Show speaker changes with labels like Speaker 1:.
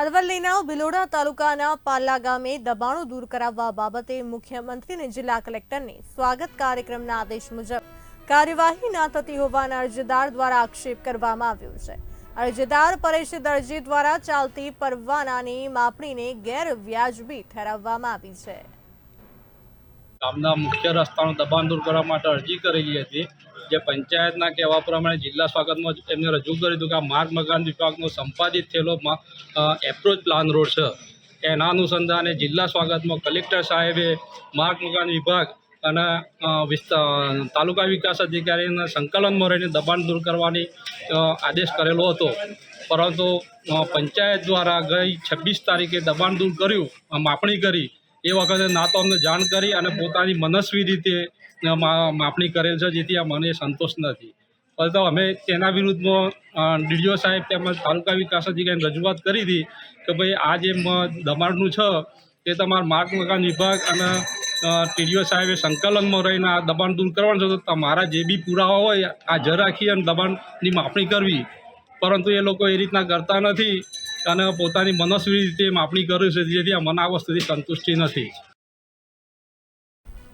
Speaker 1: અરવલ્લીના ભિલોડા તાલુકાના પાલ્લા ગામે દબાણો દૂર કરાવવા બાબતે મુખ્યમંત્રી અને જિલ્લા કલેક્ટરને સ્વાગત કાર્યક્રમના આદેશ મુજબ કાર્યવાહી ના થતી હોવાના અરજદાર દ્વારા આક્ષેપ કરવામાં આવ્યો છે. અરજદાર પરેશ દરજી દ્વારા ચાલતી પરવાનાની માપણીને ગેરવ્યાજબી ઠેરવવામાં આવી છે.
Speaker 2: ગામના મુખ્ય રસ્તાનું દબાણ દૂર કરવા માટે અરજી કરેલી હતી. જે પંચાયતના કહેવા પ્રમાણે જિલ્લા સ્વાગતમાં એમને રજૂ કર્યું હતું કે આ માર્ગ મકાન વિભાગનો સંપાદિત થયેલો એપ્રોચ પ્લાન રોડ છે. એના અનુસંધાને જિલ્લા સ્વાગતમાં કલેક્ટર સાહેબે માર્ગ મકાન વિભાગ અને તાલુકા વિકાસ અધિકારીના સંકલનમાં રહીને દબાણ દૂર કરવાની આદેશ કરેલો હતો. પરંતુ પંચાયત દ્વારા ગઈ છવ્વીસ તારીખે દબાણ દૂર કર્યું માપણી કરી એ વખતે ના તો અમને જાણ કરી અને પોતાની મનસ્વી રીતે માપણી કરેલ છે, જેથી આ મને સંતોષ નથી. પરંતુ અમે તેના વિરુદ્ધમાં ડીડીઓ સાહેબ તેમજ તાલુકા વિકાસ અધિકારીને રજૂઆત કરી હતી કે ભાઈ, આ જે દબાણનું છે, તે તમારા માર્ગ મકાન વિભાગ અને ટીડીઓ સાહેબે સંકલનમાં રહીને આ દબાણ દૂર કરવાનું છે, તો તમારા જે બી પુરાવા હોય, આ જ રાખી અને દબાણની માપણી કરવી. પરંતુ એ લોકો એ રીતના કરતા નથી. અને પોતાની મનસ્વી રીતે માપણી કરે છે જેથી મને આ વસ્તુથી સંતુષ્ટિ નથી.